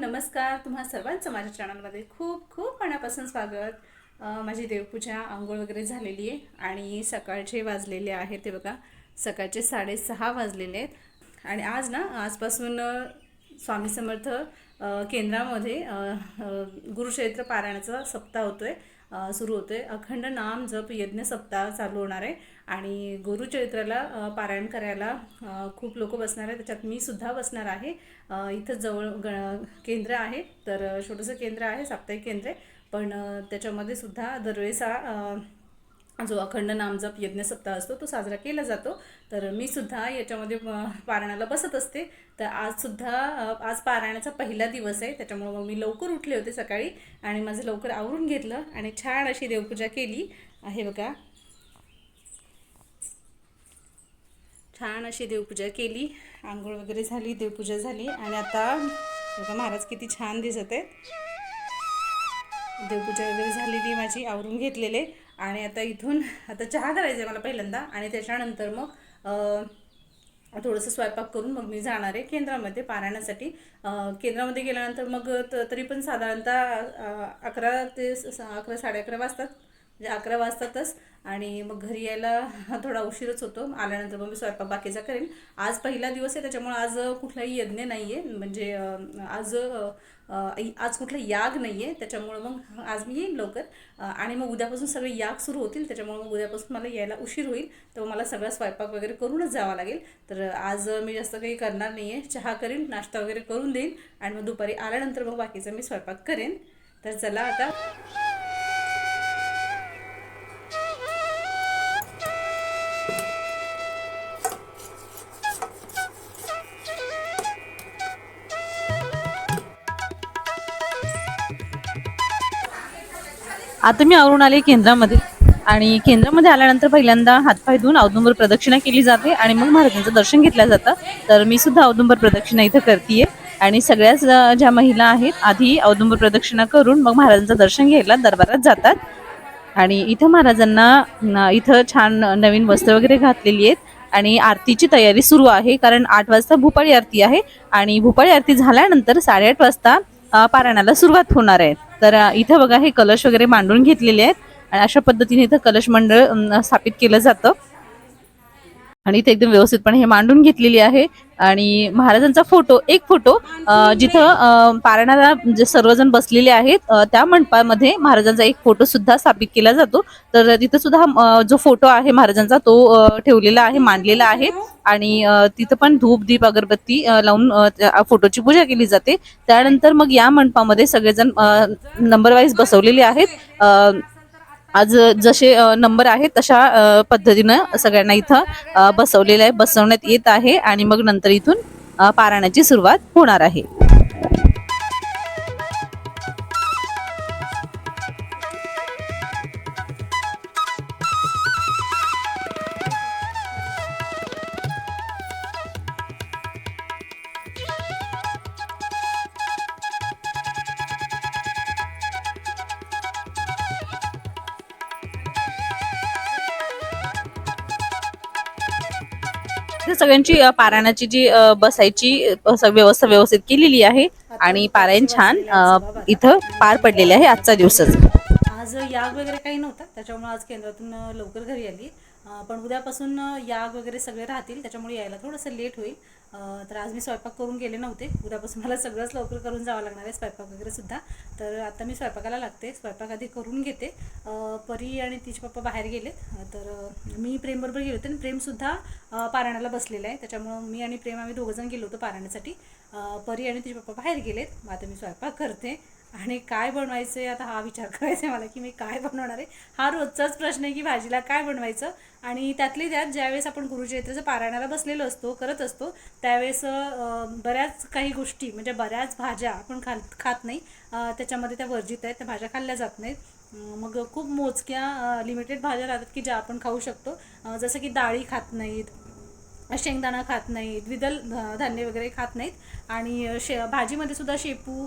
नमस्कार तुम्हा सर्वांचं माझ्या चॅनलमध्ये खूप खूप मनापासून स्वागत. माझी देवपूजा आंघोळ वगैरे झालेली आहे आणि सकाळचे वाजलेले आहेत ते बघा सकाळचे साडेसहा वाजलेले आहेत. आणि आज ना आजपासून स्वामी समर्थ केंद्रामध्ये गुरुक्षेत्र पारायणाचा सप्ताह होतो आहे सुरू होते अखंड नाम जप यज्ञ सप्ताह चालू होणार आहे. आणि गुरुचरित्राला पारायण करायला खूप लोक बसणार आहे त्याच्यात मी सुद्धा बसणार आहे. इथं जवळ ग केंद्र आहे. तर छोटंसं केंद्र आहे साप्ताहिक केंद्र आहे. पण त्याच्यामध्ये सुद्धा दरवेळेस हा जो अखंड नामजप यज्ञ सप्ताह असतो तो साजरा केला जातो. तर मी सुद्धा याच्यामध्ये पारायणाला बसत असते. तर आज सुद्धा आज पारायणाचा पहिला दिवस आहे. त्याच्यामुळं मग मी लवकर उठले होते सकाळी आणि माझं लवकर आवरून घेतलं आणि छान अशी देवपूजा केली. आहे बघा. छान अशी देवपूजा केली. आंघोळ वगैरे झाली देवपूजा झाली. आणि आता बघा महाराज किती छान दिसत आहेत. देवपूजा वगैरे झालेली माझी आवरून घेतलेले. आणि आता इथून आता चहा करायचा आहे मला पहिल्यांदा आणि त्याच्यानंतर मग थोडंसं स्वयंपाक करून मग मी जाणार आहे केंद्रामध्ये पारायणासाठी. केंद्रामध्ये गेल्यानंतर मग त- तरी पण साधारणतः अकरा ते स- स- अकरा साडे अकरा वाजतात. म्हणजे अकरा वाजतातच आणि मग घरी यायला थोडा उशीरच होतो. आल्यानंतर मग मी स्वयंपाक बाकीचा करेन. आज पहिला दिवस आहे त्याच्यामुळे म्हणजे, आज कुठलाही यज्ञ नाही आहे म्हणजे आज आज कुठला याग नाही आहे त्याच्यामुळं मग आज मी येईन लवकर. आणि मग उद्यापासून सगळे याग सुरू होतील. त्याच्यामुळे मग उद्यापासून मला यायला उशीर होईल. तर मला सगळा स्वयंपाक वगैरे करूनच जावं लागेल. तर आज मी जास्त काही करणार नाही आहे चहा करेन नाश्ता वगैरे करून देईन. आणि मग दुपारी आल्यानंतर मग बाकीचा मी स्वयंपाक करेन. तर चला आता. आता मी आवरून आले केंद्रामध्ये. आणि केंद्रामध्ये आल्यानंतर पहिल्यांदा हातपाय धुवून औदुंबर प्रदक्षिणा केली जाते आणि मग महाराजांचं दर्शन घेतलं जातं. तर मी सुद्धा औदुंबर प्रदक्षिणा इथं करते आणि सगळ्याच ज्या महिला आहेत आधी औदुंबर प्रदक्षिणा करून मग महाराजांचं दर्शन घ्यायला दरबारात जातात. आणि इथं महाराजांना इथं छान नवीन वस्त्र वगैरे घातलेली आहेत. आणि आरतीची तयारी सुरू आहे कारण आठ वाजता भूपाळी आरती आहे. आणि भूपाळी आरती झाल्यानंतर साडेआठ वाजता पारायणाला सुरुवात होणार आहे. तर इथं बघा हे कलश वगैरे मांडून घेतलेले आहेत. आणि अशा पद्धतीने इथं कलश मंडळ स्थापित केलं जातं. आणि इथे एकदम व्यवस्थितपणे हे मांडून घेतलेली आहे. आणि महाराजांचा फोटो एक फोटो जिथं पारणाला जे सर्वजण बसलेले आहेत त्या मंडपामध्ये महाराजांचा एक फोटो सुद्धा स्थापित केला जातो. तर तिथं सुद्धा जो फोटो आहे महाराजांचा तो ठेवलेला आहे मांडलेला आहे. आणि तिथं पण धूप दीप अगरबत्ती लावून फोटोची पूजा केली जाते. त्यानंतर मग या मंडपामध्ये सगळेजण नंबर वाईज बसवलेले आहेत. अ, आज जसे नंबर आहेत तशा पद्धतीनं सगळ्यांना इथं बसवलेलं आहे बसवण्यात येत आहे आणि मग नंतर इथून पारायणाची सुरुवात होणार आहे. इथे सगळ्यांची पारायणाची जी बसायची व्यवस्था व्यवस्थित केलेली आहे. आणि पारायण छान इथं पार पडलेले आहे आजचा दिवसच. आज याग वगैरे काही नव्हता त्याच्यामुळे आज केंद्रातून लवकर घरी आली. पण उद्यापासून याग वगैरे सगळे राहतील त्याच्यामुळे यायला थोडंसं लेट होईल. तर आज मी स्वयंपाक करून गेले नव्हते. उद्यापासून मला सगळंच लवकर करून जावं लागणार आहे स्वयंपाक वगैरे सुद्धा. तर आता मी स्वयंपाकाला लागते. स्वयंपाक आधी करून घेते. परी आणि तिचे पप्पा बाहेर गेले तर मी प्रेमबरोबर गेले होते आणि प्रेमसुद्धा पारायणाला बसलेला आहे. त्याच्यामुळं मी आणि प्रेम आम्ही दोघंजण गेलो होतो पारायणासाठी. परी आणि तिचे पप्पा बाहेर गेलेत. मग आता मी स्वयंपाक करते. आणि काय बनवायचं आहे आता हा विचार करायचा आहे मला की मी काय बनवणार आहे. हा रोजचाच प्रश्न आहे की भाजीला काय बनवायचं? आणि त्यातली त्यात ज्यावेळेस आपण गुरुचरित्राचं पारायणाला बसलेलो असतो करत असतो त्यावेळेस बऱ्याच काही गोष्टी म्हणजे बऱ्याच भाज्या आपण खात खात नाही. त्याच्यामध्ये त्या वर्जित आहेत त्या भाज्या खाल्ल्या जात नाहीत. मग खूप मोजक्या लिमिटेड भाज्या राहतात की ज्या आपण खाऊ शकतो. जसं की डाळी खात नाहीत शेंगदाणा खात नाहीत द्विदल धान्य वगैरे खात नाहीत. आणि शे भाजीमध्ये सुद्धा शेपू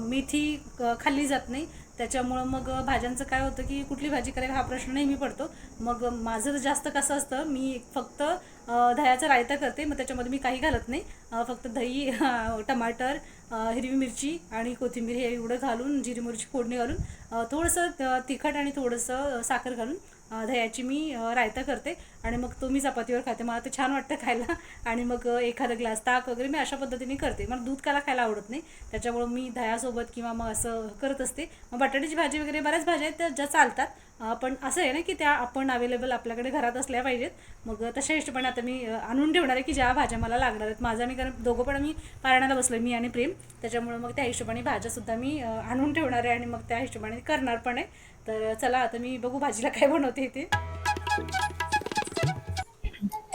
मेथी क- खाल्ली जात नाही. त्याच्यामुळं मग भाज्यांचं काय होतं की कुठली भाजी करायला हा प्रश्न नेहमी पडतो. मग माझं जास्त कसं असतं मी फक्त दह्याचा रायता करते मग त्याच्यामध्ये मी काही घालत नाही. फक्त दही टमाटर हिरवी मिरची आणि कोथिंबीर हे एवढं घालून जिरी मिरची फोडणी घालून थोडंसं तिखट आणि थोडंसं साखर घालून दह्याची मी रायता करते आणि मग तो मी चपातीवर खाते. मला ते छान वाटतं खायला. आणि मग एखादं एखादा ग्लास ताक वगैरे मी अशा पद्धतीने करते. मला दूध काला खायला आवडत नाही. त्याच्यामुळं मी दह्यासोबत किंवा मग असं करत असते. मग बटाट्याची भाजी वगैरे बऱ्याच भाज्या आहेत त्या ज्या चालतात. पण असं आहे ना की त्या आपण अवेलेबल आपल्याकडे घरात असल्या पाहिजेत. मग तशा हिशोबाने आता मी आणून ठेवणार आहे की ज्या भाज्या मला लागणार आहेत. माझं आणि कारण दोघं पण आम्ही पारायणाला बसलो मी आणि प्रेम. त्याच्यामुळं मग त्या हिशोबाने भाज्यासुद्धा मी आणून ठेवणार आहे आणि मग त्या हिशोबाने करणार पण आहे. तर चला आता मी बघू भाजीला काय बनवते ते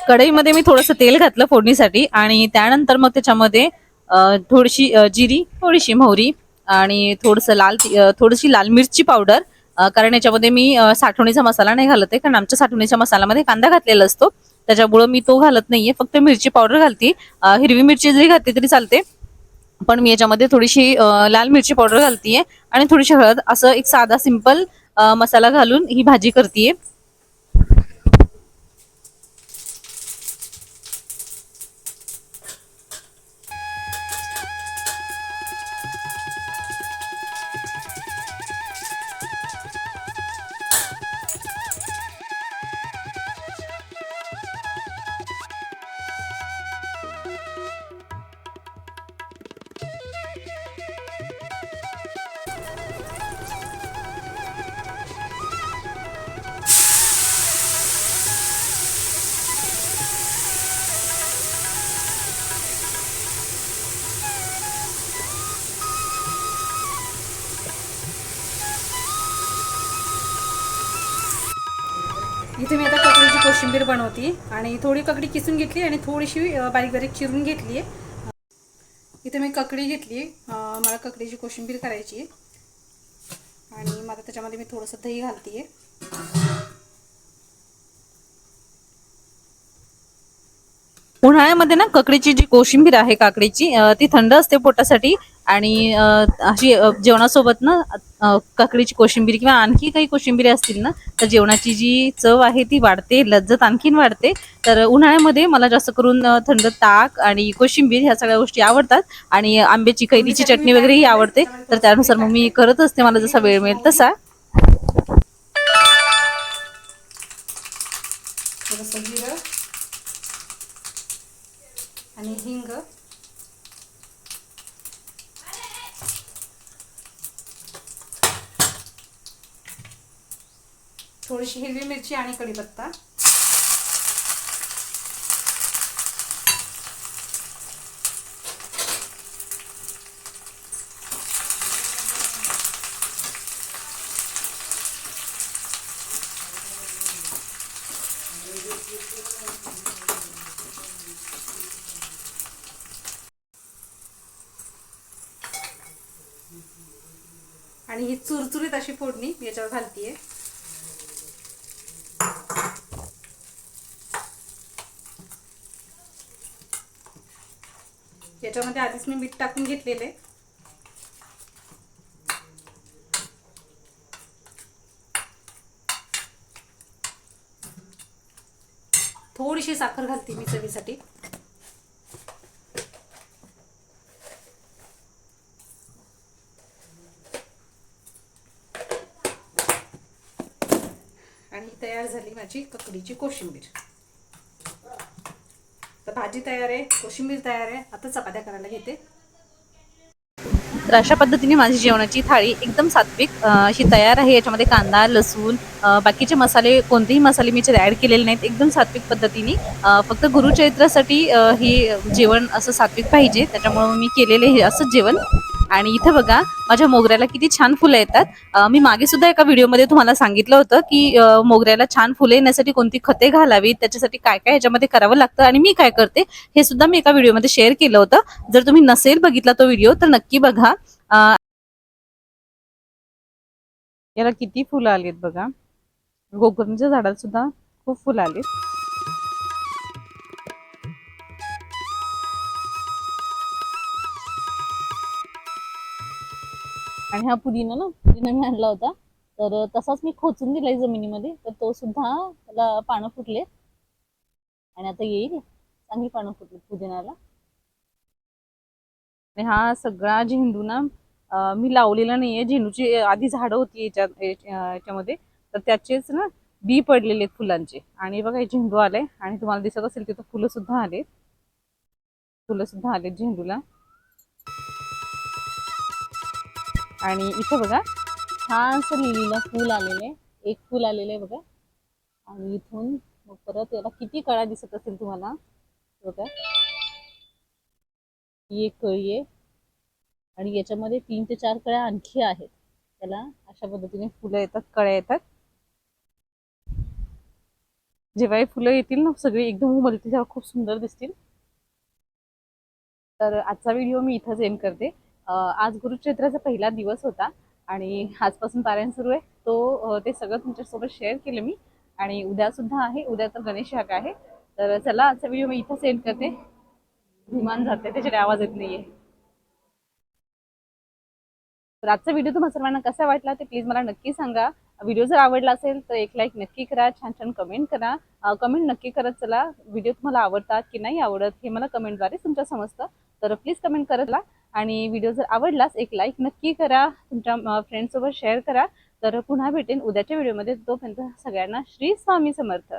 कढईमध्ये मी थोडंसं तेल घातलं फोडणीसाठी आणि त्यानंतर मग त्याच्यामध्ये थोडीशी जिरी थोडीशी मोहरी आणि थोडंसं लाल थोडीशी लाल मिरची पावडर कारण याच्यामध्ये मी साठवणीचा मसाला नाही घालत आहे कारण आमच्या साठवणीच्या मसाल्यामध्ये कांदा घातलेला असतो. त्याच्यामुळं मी तो घालत नाहीये फक्त मिरची पावडर घालते. हिरवी मिरची जरी घातली तरी चालते पण मी याच्यामध्ये थोडीशी लाल मिरची पावडर घालतीये आणि थोडीशी हळद. असं एक साधा सिंपल मसाला घालून ही भाजी करतीये. इथे मी आता ककडीची कोशिंबीर बनवते आणि थोडी ककडी किसून घेतली आणि थोडीशी बारीक बारीक चिरून घेतली आहे इथे मी ककडी घेतली मला ककडीची कोशिंबीर करायची आणि मग आता त्याच्यामध्ये मी थोडंसं दही घालते उन्हाळ्यामध्ये ना ककडीची जी कोशिंबीर आहे काकडीची ती थंड असते पोटासाठी आणि अशी जेवणासोबत ना काकडीची कोशिंबीर किंवा आणखी काही कोशिंबिरी असतील ना तर जेवणाची जी चव आहे ती वाढते लज्जत आणखीन वाढते. तर उन्हाळ्यामध्ये मला जास्त करून थंड ताक आणि कोशिंबीर ह्या सगळ्या गोष्टी आवडतात आणि आंब्याची कैरीची चटणी वगैरेही आवडते. तर त्यानुसार मग मी करत असते मला जसा वेळ मिळेल तसा. आणि हिंग. थोडीशी हिरवी मिरची आणि कढीपत्ता. आणि ही चुरचुरीत अशी फोडणी याच्यावर घालतीये. याच्यामध्ये आधीच मी मीठ टाकून घेतलेलं. आहे थोडीशी साखर घालते मी चवीसाठी. आणि तयार झाली माझी ककडीची कोशिंबीर. तर भाजी तयार आहे कोशिंबीर तयार आहे. आता चपात्या करायला घेते. तर अशा पद्धतीने माझी जेवणाची थाळी एकदम सात्विक अशी तयार आहे. याच्यामध्ये कांदा लसूण बाकीचे मसाले कोणतेही मसाले मी ॲड केलेले नाहीत. एकदम सात्विक पद्धतीने फक्त गुरुचरित्रासाठी हे जेवण असं सात्विक पाहिजे. त्याच्यामुळे मी केलेले हे असंच जेवण. आणि इथं बघा माझ्या मोगऱ्याला किती छान फुलं येतात. मी मागे सुद्धा एका व्हिडिओमध्ये तुम्हाला सांगितलं होतं की मोगऱ्याला छान फुलं येण्यासाठी कोणती खते घालावीत त्याच्यासाठी काय काय याच्यामध्ये करावं लागतं आणि मी काय करते हे सुद्धा मी एका व्हिडिओमध्ये शेअर केलं होतं. जर तुम्ही नसेल बघितला तो व्हिडिओ तर नक्की बघा. याला किती फुलं आलीत बघा. गोकर्णच्या झाडात सुद्धा खूप फुलं आलीत. आणि हा पुदिना ना पुदिना मी आणला होता. तर तसाच मी खोचून दिलाय जमिनीमध्ये. तर तो सुद्धा त्याला पानं फुटले. आणि आता येईल. चांगली पानं फुटली पुदिनाला आणि हा सगळा झेंडू ना मी लावलेला नाहीये. झेंडूची आधी झाडं होती याच्यात याच्यामध्ये. तर त्याचेच ना बी पडलेले आहेत फुलांचे. आणि बघा हे झेंडू आले आणि तुम्हाला दिसत असेल तिथं फुलं सुद्धा आले फुलं सुद्धा आलेत झेंडूला. आणि इथं बघा छानसं लिलीला फूल आलेलं. आहे एक फूल आलेलं आहे बघा. आणि इथून मग परत याला किती कळा दिसत असेल तुम्हाला? बघा. ही एक कळी आहे. आणि याच्यामध्ये तीन ते चार कळ्या आणखी आहेत. त्याला अशा पद्धतीने फुलं येतात कळ्या येतात. जेव्हा हे फुलं येतील ना सगळी एकदम उमलतील तेव्हा खूप सुंदर दिसतील. तर आजचा व्हिडिओ मी इथंच एंड करते. आज गुरुक्षेत्राचा पहिला दिवस होता आणि आजपासून पारायण सुरू आहे. तो ते सगळं तुमच्यासोबत शेअर केलं मी आणि उद्या सुद्धा आहे. उद्या तर गणेश हाक आहे. तर चला आजचा व्हिडिओ मी इथं सेंड करते. विमान जाते त्याच्याकडे आवाज येत नाहीये. तर आजचा व्हिडिओ तुम्हाला सर्वांना कसा वाटला ते प्लीज मला नक्की सांगा. व्हिडिओ जर आवडला असेल तर एक लाईक नक्की करा छान छान कमेंट करा. कमेंट नक्की करत चला. व्हिडिओ तुम्हाला आवडतात की नाही आवडत हे मला कमेंटद्वारे तुमच्या समजतं. तर प्लीज कमेंट करत आणि व्हिडिओ जर आवडलास एक लाईक नक्की करा. तुमच्या फ्रेंडसोबत शेअर करा. तर पुन्हा भेटेन उद्याच्या व्हिडिओमध्ये तोपर्यंत सगळ्यांना श्री स्वामी समर्थ.